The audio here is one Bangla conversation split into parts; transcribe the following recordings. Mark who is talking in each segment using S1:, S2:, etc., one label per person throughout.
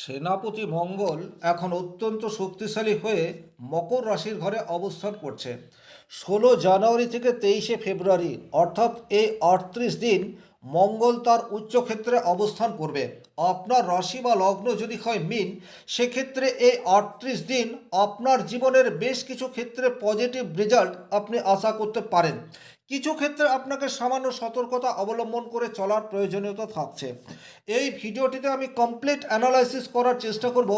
S1: সেনাপতি মঙ্গল এখন অত্যন্ত শক্তিশালী হয়ে মকর রাশির ঘরে অবস্থান করছে। ষোলো জানুয়ারি থেকে তেইশে ফেব্রুয়ারি, অর্থাৎ এই আটত্রিশ দিন মঙ্গল তার উচ্চক্ষেত্রে অবস্থান করবে। আপনার রাশি বা লগ্ন যদি হয় মিন, সেক্ষেত্রে এই আটত্রিশ দিন আপনার জীবনের বেশ কিছু ক্ষেত্রে পজিটিভ রেজাল্ট আপনি আশা করতে পারেন। কিছু ক্ষেত্রে আপনাকে সামান্য সতর্কতা অবলম্বন করে চলার প্রয়োজনীয়তা থাকছে। এই ভিডিওটিতে আমি কমপ্লিট অ্যানালাইসিস করার চেষ্টা করব,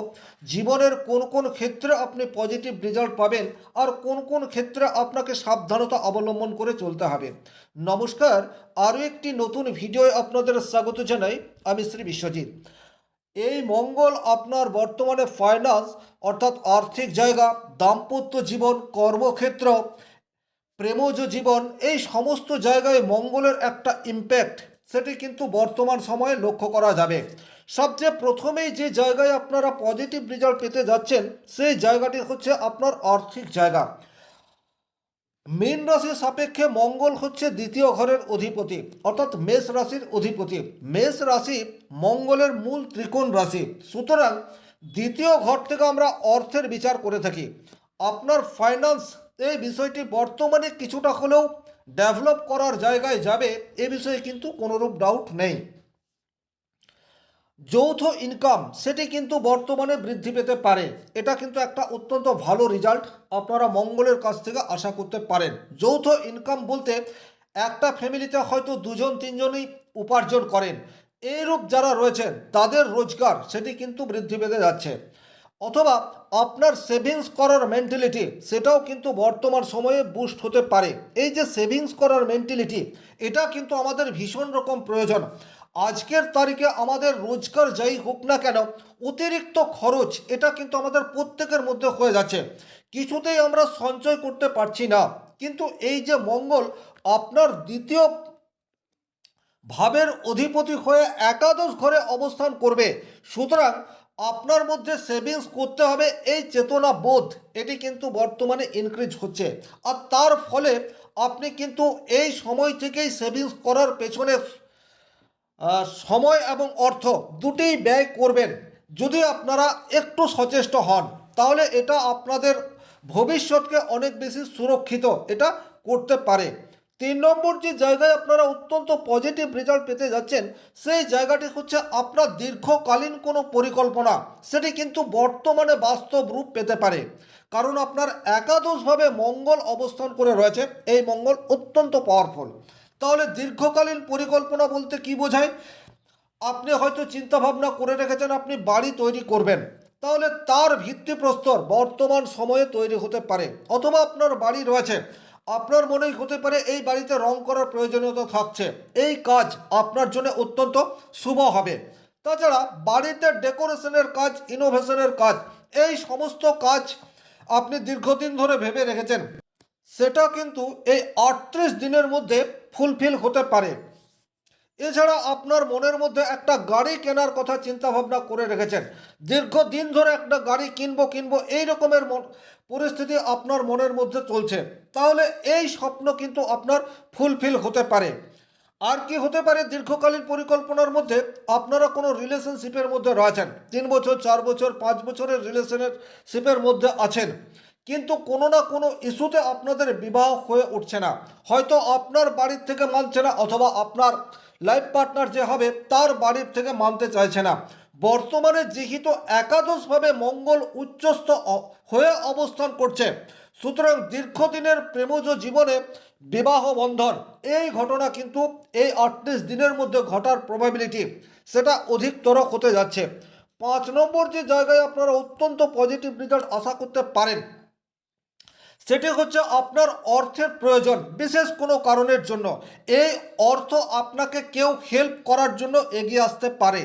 S1: জীবনের কোন কোন ক্ষেত্রে আপনি পজিটিভ রেজাল্ট পাবেন আর কোন কোন ক্ষেত্রে আপনাকে সাবধানতা অবলম্বন করে চলতে হবে। নমস্কার, আরও একটি নতুন ভিডিওয় আপনাদের স্বাগত জানাই। আমি শ্রী বিশ্বজিৎ। এই মঙ্গল আপনার বর্তমানে ফাইন্যান্স অর্থাৎ আর্থিক জায়গা, দাম্পত্য জীবন, কর্মক্ষেত্র, প্রেমজ জীবন, এই সমস্ত জায়গায় মঙ্গলের একটা ইম্প্যাক্ট সেটি কিন্তু বর্তমান সময়ে লক্ষ্য করা যাবে। সবচেয়ে প্রথমেই যে জায়গায় আপনারা পজিটিভ রেজাল্ট পেতে যাচ্ছেন, সেই জায়গাটি হচ্ছে আপনার আর্থিক জায়গা। মীন রাশির সাপেক্ষে মঙ্গল হচ্ছে দ্বিতীয় ঘরের অধিপতি, অর্থাৎ মেষ রাশির অধিপতি। মেষ রাশি মঙ্গলের মূল ত্রিকোণ রাশি। সুতরাং দ্বিতীয় ঘর থেকে আমরা অর্থের বিচার করে থাকি। আপনার ফাইন্যান্স এই বিষয়টি বর্তমানে কিছুটা হলেও ডেভেলপ করার জায়গায় যাবে, এ বিষয়ে কিন্তু কোনোরূপ ডাউট নেই। যৌথ ইনকাম সেটি কিন্তু বর্তমানে বৃদ্ধি পেতে পারে। এটা কিন্তু একটা অত্যন্ত ভালো রেজাল্ট আপনারা মঙ্গলের কাছ থেকে আশা করতে পারেন। যৌথ ইনকাম বলতে একটা ফ্যামিলিতে হয়তো দুজন, তিনজনই উপার্জন করেন। এইরূপ যারা রয়েছেন, তাদের রোজগার সেটি কিন্তু বৃদ্ধি পেতে যাচ্ছে। অথবা আপনার সেভিংস করার মেন্টালিটি সেটাও কিন্তু বর্তমান সময়ে বুস্ট হতে পারে। এই যে সেভিংস করার মেন্টালিটি এটা কিন্তু আমাদের ভীষণ রকম প্রয়োজন। আজকের তারিখে আমাদের রোজগার যাই হোক না কেন, অতিরিক্ত খরচ এটা কিন্তু আমাদের প্রত্যেকের মধ্যে হয়ে যাচ্ছে। কিছুতেই আমরা সঞ্চয় করতে পারছি না। কিন্তু এই যে মঙ্গল, আপনার দ্বিতীয় ভাবের অধিপতি হয়ে একাদশ ঘরে অবস্থান করবে। সুতরাং আপনার মধ্যে সেভিংস করতে হবে, এই চেতনা বোধ, এটি কিন্তু বর্তমানে ইনক্রিজ হচ্ছে। আর তার ফলে আপনি কিন্তু এই সময় থেকেই সেভিংস করার পেছনে সময় এবং অর্থ দুটেই ব্যয় করবেন। যদি আপনারা একটু সচেষ্ট হন, তাহলে এটা আপনাদের ভবিষ্যৎকে অনেক বেশি সুরক্ষিত এটা করতে পারে। তিন নম্বর যে জায়গায় আপনারা অত্যন্ত পজিটিভ রেজাল্ট পেতে যাচ্ছেন, সেই জায়গাটি হচ্ছে আপনার দীর্ঘকালীন কোনো পরিকল্পনা। সেটি কিন্তু বর্তমানে বাস্তব রূপ পেতে পারে। কারণ আপনার একাদশভাবে মঙ্গল অবস্থান করে রয়েছে। এই মঙ্গল অত্যন্ত পাওয়ারফুল তাহলে দীর্ঘকালীন পরিকল্পনা বলতে কি বোঝায়? আপনি হয়তো চিন্তা ভাবনা করে রেখেছেন আপনি বাড়ি তৈরি করবেন। তাহলে তার ভিত্তিপ্রস্তর বর্তমান সময়ে তৈরি হতে পারে। অথবা আপনার বাড়ি রয়েছে। আপনার মনেই হতে পারে এই বাড়িতে রং করার প্রয়োজনীয়তা থাকছে। এই কাজ আপনার জন্য অত্যন্ত শুভ হবে। তাছাড়া বাড়িতে ডেকোরেশনের কাজ, ইনোভেশনের কাজ, এই সমস্ত কাজ আপনি দীর্ঘদিন ধরে ভেবে রেখেছেন। সেটা কিন্তু এই আটত্রিশ দিনের মধ্যে ফুলফিল হতে পারে। এছাড়া আপনার মনের মধ্যে একটা গাড়ি কেনার কথা চিন্তা ভাবনা করে রেখেছেন। দীর্ঘদিন ধরে একটা গাড়ি কিনবো কিনবো, এই রকমের পরিস্থিতি আপনার মনের মধ্যে চলছে। তাহলে এই স্বপ্ন কিন্তু আপনার ফুলফিল হতে পারে। আর কি হতে পারে দীর্ঘকালীন পরিকল্পনার মধ্যে আপনারা কোনো রিলেশনশিপের মধ্যে রয়েছেন। তিন বছর, চার বছর, পাঁচ বছরের রিলেশনের শিপের মধ্যে আছেন। কিন্তু কোনো না কোনো ইস্যুতে আপনাদের বিবাহ হয়ে উঠছে না। হয়তো আপনার বাড়ির থেকে মানছে না অথবা আপনার লাইফ পার্টনার যে হবে তার বাড়ির থেকে মানতে চাইছে না। বর্তমানে যেহেতু একাদশভাবে মঙ্গল উচ্চস্থ হয়ে অবস্থান করছে, সুতরাং দীর্ঘদিনের প্রেমজ জীবনে বিবাহ বন্ধন, এই ঘটনা কিন্তু এই আটত্রিশ দিনের মধ্যে ঘটার প্রবাবিলিটি সেটা অধিকতর হতে যাচ্ছে। পাঁচ নম্বর যে জায়গায় আপনারা অত্যন্ত পজিটিভ রেজাল্ট আশা করতে পারেন সেটি হচ্ছে আপনার অর্থের প্রয়োজন, বিশেষ কোনো কারণের জন্য। এই অর্থ আপনাকে কেউ হেল্প করার জন্য এগিয়ে আসতে পারে।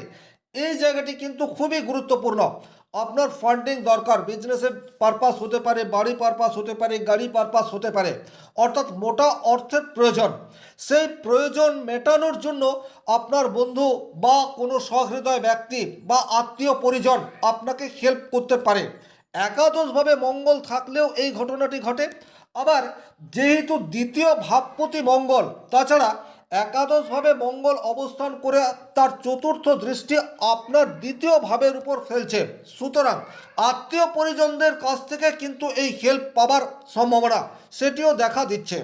S1: এই জায়গাটি কিন্তু খুবই গুরুত্বপূর্ণ। আপনার ফান্ডিং দরকার বিজনেসের পারপাস হতে পারে বাড়ি পারপাস হতে পারে গাড়ি পারপাস হতে পারে। অর্থাৎ মোটা অর্থের প্রয়োজন। সেই প্রয়োজন মেটানোর জন্য আপনার বন্ধু বা কোনো সহৃদয় ব্যক্তি বা আত্মীয় পরিজন আপনাকে হেল্প করতে পারে। একাদশভাবে মঙ্গল থাকলেও এই ঘটনাটি ঘটে। আবার যেহেতু দ্বিতীয় ভাবপতি মঙ্গল তাছাড়া একাদশভাবে মঙ্গল অবস্থান করে তার চতুর্থ দৃষ্টি আপনার দ্বিতীয় ভাবের উপর ফেলছে। সুতরাং আত্মীয় পরিজনদের কাছ থেকে কিন্তু এই হেল্প পাবার সম্ভাবনা সেটিও দেখা দিচ্ছে।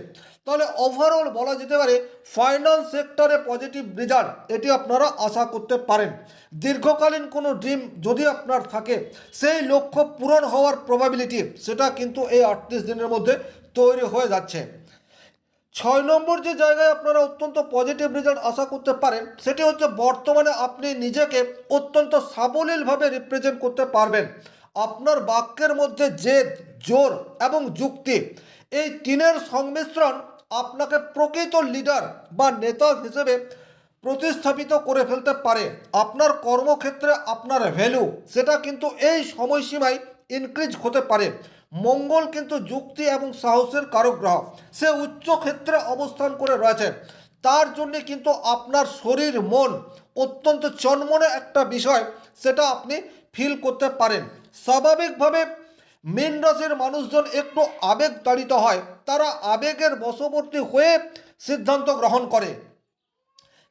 S1: তাহলে ওভারঅল বলা যেতে পারে ফাইন্যান্স সেক্টরে পজিটিভ রেজাল্ট এটি আপনারা আশা করতে পারেন। দীর্ঘকালীন কোনো ড্রিম যদি আপনার থাকে, সেই লক্ষ্য পূরণ হওয়ার প্রবাবিলিটি সেটা কিন্তু এই আটত্রিশ দিনের মধ্যে তৈরি হয়ে যাচ্ছে। ছয় নম্বর যে জায়গায় আপনারা অত্যন্ত পজিটিভ রেজাল্ট আশা করতে পারেন, সেটি হচ্ছে বর্তমানে আপনি নিজেকে অত্যন্ত সাবলীলভাবে রিপ্রেজেন্ট করতে পারবেন। আপনার বাক্যের মধ্যে জেদ, জোর এবং যুক্তি, এই তিনের সংমিশ্রণ আপনাকে প্রকৃত লিডার বা নেতা হিসেবে প্রতিস্থাপিত করে ফেলতে পারে। আপনার কর্মক্ষেত্রে আপনার ভ্যালু সেটা কিন্তু এই সময়সীমায় ইনক্রিজ হতে পারে। মঙ্গল কিন্তু যুক্তি এবং সাহসের কারক গ্রহ। সে উচ্চ ক্ষেত্রে অবস্থান করে রয়েছে। তার জন্য কিন্তু আপনার শরীর, মন অত্যন্ত চনমনে একটা বিষয়, সেটা আপনি ফিল করতে পারেন। স্বাভাবিকভাবে মীন রাশির মানুষজন একটু আবেগ তাড়িত হয়। তারা আবেগের বশবর্তী হয়ে সিদ্ধান্ত গ্রহণ করে।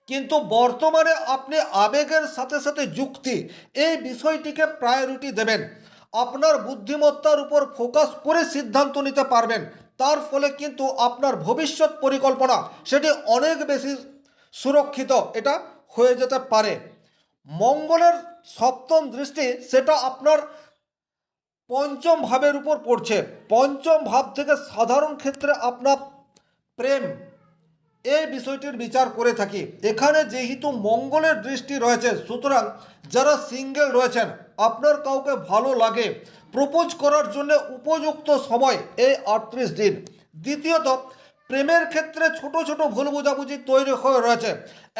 S1: কিন্তু বর্তমানে আপনি আবেগের সাথে সাথে যুক্তি, এই বিষয়টিকে প্রায়োরিটি দেবেন। আপনার বুদ্ধিমত্তার উপর ফোকাস করে সিদ্ধান্ত নিতে পারবেন। তার ফলে কিন্তু আপনার ভবিষ্যৎ পরিকল্পনা সেটি অনেক বেশি সুরক্ষিত এটা হয়ে যেতে পারে। মঙ্গলের সপ্তম দৃষ্টি সেটা আপনার পঞ্চম ভাবের উপর পড়ছে। পঞ্চম ভাব থেকে সাধারণ ক্ষেত্রে আপনার প্রেম এই বিষয়টির বিচার করে থাকি। এখানে যেহেতু মঙ্গলের দৃষ্টি রয়েছে, সুতরাং যারা সিঙ্গেল রয়েছেন, আপনার কাউকে ভালো লাগে। প্রপোজ করার জন্য উপযুক্ত সময় এই আটত্রিশ দিন। দ্বিতীয়ত, প্রেমের ক্ষেত্রে ছোট ছোট ভুল বোঝাবুঝি তৈরি হয়ে রয়েছে।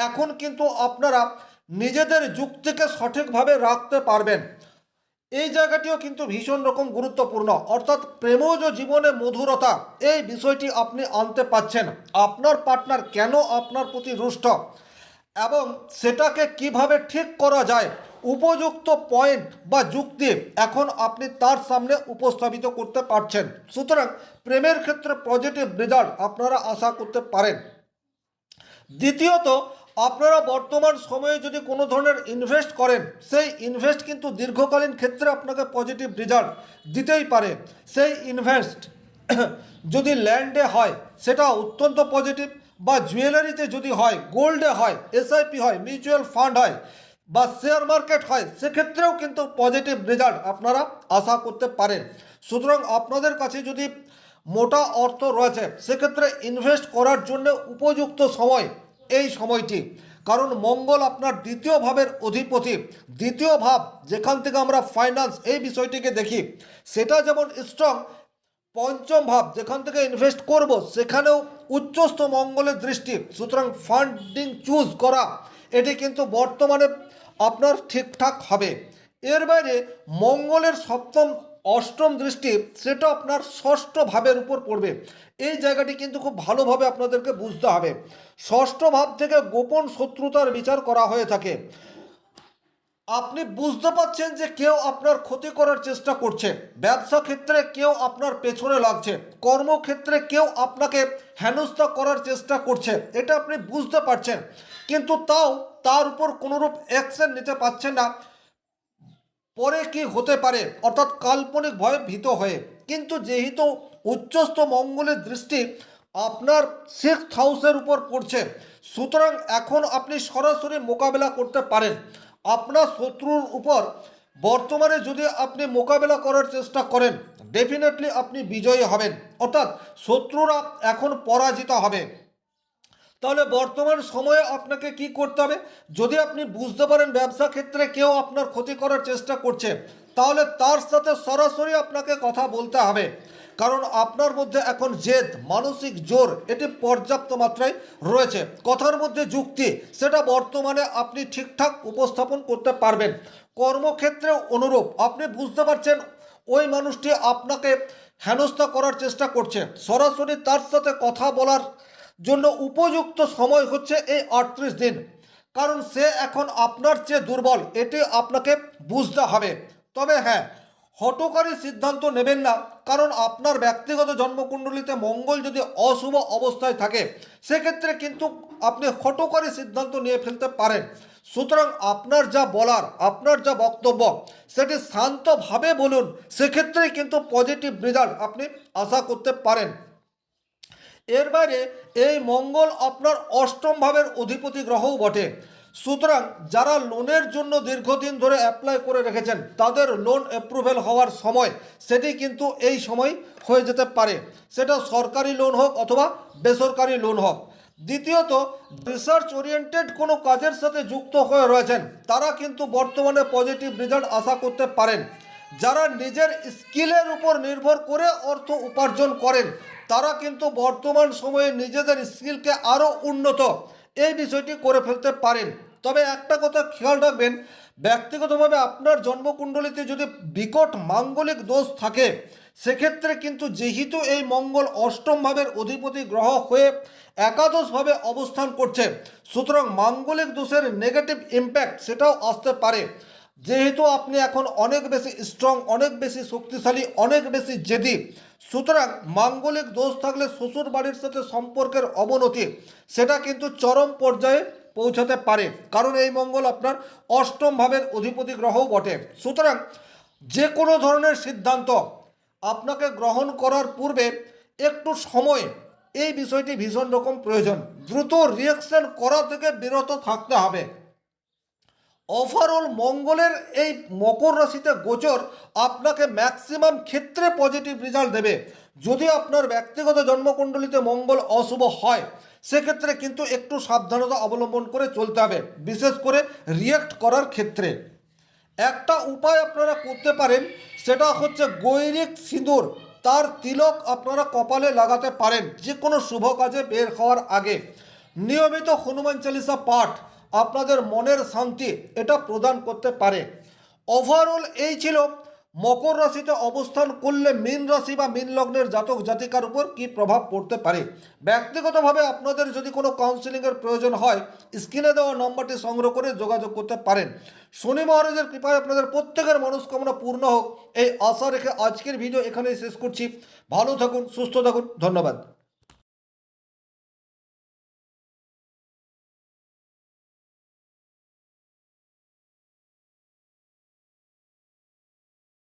S1: এখন কিন্তু আপনারা নিজেদের যুক্তিকে সঠিকভাবে রাখতে পারবেন। এই জায়গাটিও কিন্তু ভীষণ রকম গুরুত্বপূর্ণ। অর্থাৎ প্রেমজ জীবনে মধুরতা, এই বিষয়টি আপনি আনতে পাচ্ছেন। আপনার পার্টনার কেন আপনার প্রতি রুষ্ট? এবং সেটাকে কীভাবে ঠিক করা যায়? উপযুক্ত পয়েন্ট বা যুক্তি এখন আপনি তার সামনে উপস্থাপিত করতে পারছেন। সুতরাং প্রেমের ক্ষেত্রে পজিটিভ রেজাল্ট আপনারা আশা করতে পারেন। দ্বিতীয়ত আপনারা বর্তমান সময়ে যদি কোনো ধরনের ইনভেস্ট করেন, সেই ইনভেস্ট কিন্তু দীর্ঘকালীন ক্ষেত্রে আপনাকে পজিটিভ রেজাল্ট দিতেই পারে। সেই ইনভেস্ট যদি ল্যান্ডে হয়, সেটা অত্যন্ত পজিটিভ বা জুয়েলারিতে যদি হয় গোল্ডে হয় এসআইপি হয় মিউচুয়াল ফান্ড হয় বা শেয়ার মার্কেট হয়, সেক্ষেত্রেও কিন্তু পজিটিভ রেজাল্ট আপনারা আশা করতে পারেন। সুতরাং আপনাদের কাছে যদি মোটা অর্থ রয়েছে, সেক্ষেত্রে ইনভেস্ট করার জন্য উপযুক্ত সময় এই সময়টি। কারণ মঙ্গল আপনার দ্বিতীয় ভাবের অধিপতি। দ্বিতীয় ভাব, যেখান থেকে আমরা ফাইন্যান্স এই বিষয়টিকে দেখি, সেটা যেমন স্ট্রং পঞ্চম ভাব, যেখান থেকে ইনভেস্ট করব, সেখানেও উচ্চস্থ মঙ্গলের দৃষ্টি। সুতরাং ফান্ডিং চুজ করা, এটি কিন্তু বর্তমানে আপনার ঠিকঠাক হবে। এর বাইরে মঙ্গলের সপ্তম অষ্টম দৃষ্টি, সেটা আপনার ষষ্ঠ ভাবের উপর পড়বে। এই জায়গাটি কিন্তু খুব ভালোভাবে আপনাদেরকে বুঝতে হবে। ষষ্ঠ ভাব থেকে গোপন শত্রুতার বিচার করা হয়ে থাকে। আপনি বুঝতে পাচ্ছেন যে কেউ আপনার ক্ষতি করার চেষ্টা করছে। ব্যবসা ক্ষেত্রে কেউ আপনার পেছনে লাগছে। কর্মক্ষেত্রে কেউ আপনাকে হেনস্থা করার চেষ্টা করছে। এটা আপনি বুঝতে পারছেন। কিন্তু তাও তার উপর কোনোরূপ অ্যাকশন নিতে পারছেন না। পরে কি হতে পারে? অর্থাৎ কাল্পনিক ভয়ে ভীত হয়ে। কিন্তু যেহেতু উচ্চস্থ মঙ্গলের দৃষ্টি আপনার সিক্স হাউসের উপর পড়ছে, সুতরাং এখন আপনি সরাসরি মোকাবেলা করতে পারেন। আপনার শত্রুর উপর বর্তমানে যদি আপনি মোকাবেলা করার চেষ্টা করেন ডেফিনেটলি আপনি বিজয়ী হবেন। অর্থাৎ শত্রুরা এখন পরাজিত হবে। তাহলে বর্তমান সময়ে আপনাকে কি করতে হবে? যদি আপনি বুঝতে পারেন ব্যবসা ক্ষেত্রে কেউ আপনার ক্ষতি করার চেষ্টা করছে, তাহলে তার সাথে সরাসরি আপনাকে কথা বলতে হবে। কারণ আপনার মধ্যে এখন জেদ, মানসিক জোর, এটি পর্যাপ্ত মাত্রায় রয়েছে। কথার মধ্যে যুক্তি, সেটা বর্তমানে আপনি ঠিকঠাক উপস্থাপন করতে পারবেন। কর্মক্ষেত্রেও অনুরূপ, আপনি বুঝতে পারছেন ওই মানুষটি আপনাকে হেনস্থা করার চেষ্টা করছে। সরাসরি তার সাথে কথা বলার জন্য উপযুক্ত সময় হচ্ছে এই আটত্রিশ দিন। কারণ সে এখন আপনার চেয়ে দুর্বল, এটি আপনাকে বুঝতে হবে। তবে হ্যাঁ হটকারী সিদ্ধান্ত নেবেন না, কারণ আপনার ব্যক্তিগত জন্মকুণ্ডলিতে মঙ্গল যদি অশুভ অবস্থায় থাকে, সেক্ষেত্রে কিন্তু আপনি হটকারী সিদ্ধান্ত নিয়ে ফেলতে পারেন। সুতরাং আপনার যা বলার, আপনার যা বক্তব্য, সেটি শান্তভাবে বলুন, সেক্ষেত্রেই কিন্তু পজিটিভ রেজাল্ট আপনি আশা করতে পারেন। এর বাইরে এই মঙ্গল আপনার অষ্টম ভাবের অধিপতি গ্রহও বটে। সুতরাং যারা লোনের জন্য দীর্ঘদিন ধরে অ্যাপ্লাই করে রেখেছেন, তাদের লোন অ্যাপ্রুভেল হওয়ার সময় সেটি কিন্তু এই সময় হয়ে যেতে পারে। সেটা সরকারি লোন হোক অথবা বেসরকারি লোন হোক। দ্বিতীয়ত রিসার্চ ওরিয়েন্টেড কোনো কাজের সাথে যুক্ত হয়ে রয়েছেন, তারা কিন্তু বর্তমানে পজিটিভ রেজাল্ট আশা করতে পারেন। যারা নিজের স্কিলের উপর নির্ভর করে অর্থ উপার্জন করেন, তারা কিন্তু বর্তমান সময়ে নিজেদের স্কিলকে আরও উন্নত। এই বিষয়টি করে ফেলতে পারেন। তবে একটা কথা খেয়াল রাখবেন, ব্যক্তিগতভাবে আপনার জন্মকুণ্ডলিতে যদি বিকট মাঙ্গলিক দোষ থাকে, সেক্ষেত্রে কিন্তু যেহেতু এই মঙ্গল অষ্টম ভাবের অধিপতি গ্রহ হয়ে একাদশভাবে অবস্থান করছে, সুতরাং মাঙ্গলিক দোষের নেগেটিভ ইম্প্যাক্ট সেটাও আসতে পারে। যেহেতু আপনি এখন অনেক বেশি স্ট্রং অনেক বেশি শক্তিশালী, অনেক বেশি জেদি, সুতরাং মাঙ্গলিক দোষ থাকলে শ্বশুর বাড়ির সাথে সম্পর্কের অবনতি, সেটা কিন্তু চরম পর্যায়ে পৌঁছাতে পারে। কারণ এই মঙ্গল আপনার অষ্টম ভাবের অধিপতি গ্রহও বটে। সুতরাং যে কোনো ধরনের সিদ্ধান্ত আপনাকে গ্রহণ করার পূর্বে একটু সময়, এই বিষয়টি ভীষণ রকম প্রয়োজন। দ্রুত রিয়াকশন করা থেকে বিরত থাকতে হবে। ওভারঅল মঙ্গলের এই মকর রাশিতে গোচর আপনাকে ম্যাক্সিমাম ক্ষেত্রে পজিটিভ রেজাল্ট দেবে। যদি আপনার ব্যক্তিগত জন্মকুণ্ডলিতে মঙ্গল অশুভ হয়, সেক্ষেত্রে কিন্তু একটু সাবধানতা অবলম্বন করে চলতে হবে, বিশেষ করে রিয়েক্ট করার ক্ষেত্রে। একটা উপায় আপনারা করতে পারেন, সেটা হচ্ছে গৈরিক সিঁদুর, তার তিলক আপনারা কপালে লাগাতে পারেন যে কোনো শুভ কাজে বের হওয়ার আগে। নিয়মিত হনুমান চালিসা পাঠ আপনাদের মনের শান্তি এটা প্রদান করতে পারে। ওভারঅল এই ছিল মকর রাশিতে অবস্থান করলে মীন রাশি বা মীন লগ্নের জাতক জাতিকার উপর কী প্রভাব পড়তে পারে। ব্যক্তিগতভাবে আপনাদের যদি কোনো কাউন্সিলিংয়ের প্রয়োজন হয় স্ক্রিনে দেওয়া নম্বরটি সংগ্রহ করে যোগাযোগ করতে পারেন। শনি মহারাজের কৃপায় আপনাদের প্রত্যেকের মনস্কামনা পূর্ণ হোক। এই আশা রেখে আজকের ভিডিও এখানেই শেষ করছি। ভালো থাকুন, সুস্থ থাকুন, ধন্যবাদ।